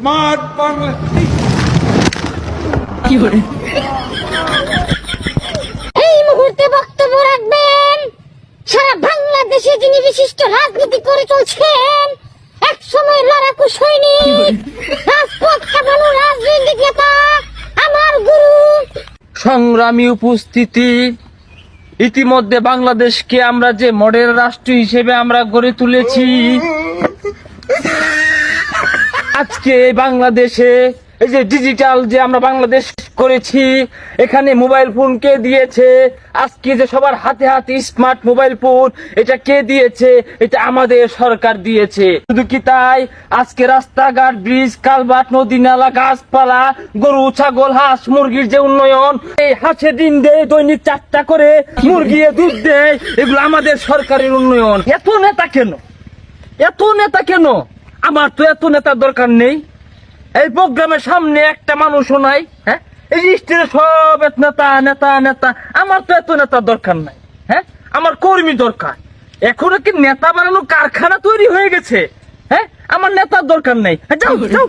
Smart Bangla এই মুহূর্তে বক্তব্য রাখবেন সারা বাংলাদেশে যিনি বিশিষ্ট রাজনীতি করে চলছেন এক সময় লড়াকু সৈনিক রাজপথ কাঁপানো রাজনৈতিক নেতা আমার গুরু। সংগ্রামী উপস্থিতি ইতিমধ্যে বাংলাদেশকে আমরা যে মডেল রাষ্ট্র হিসেবে আমরা গড়ে তুলেছি আজকে বাংলাদেশে, এই যে ডিজিটাল যে আমরা বাংলাদেশ করেছি, এখানে মোবাইল ফোন কে দিয়েছে? আজকে যে সবার হাতে হাতে স্মার্ট মোবাইল ফোন এটা কে দিয়েছে? এটা আমাদের সরকার দিয়েছে। শুধু কি তাই? আজকে রাস্তাঘাট ব্রিজ কালভার্ট নদী, নালা, গাছপালা, গরু, ছাগল, হাঁস, মুরগির যে উন্নয়ন, এই হাঁসে দিন দেয়, দৈনিক চারটা করে, মুরগি, দুধ দেয়, এগুলো আমাদের সরকারের উন্নয়ন। এত নেতা কেন? এত নেতা কেন? আমার তো এত নেতার দরকার নেই। এই প্রোগ্রামের সামনে একটা মানুষও নাই হ্যাঁ? এই স্টেজে সব নেতা নেতা নেতা। আমার তো এত নেতার দরকার নাই হ্যাঁ? আমার কর্মী দরকার। এখন কি নেতা বানানো কারখানা তৈরি হয়ে গেছে হ্যাঁ? আমার নেতার দরকার নেই। হ্যাঁ, যাও যাও যাও।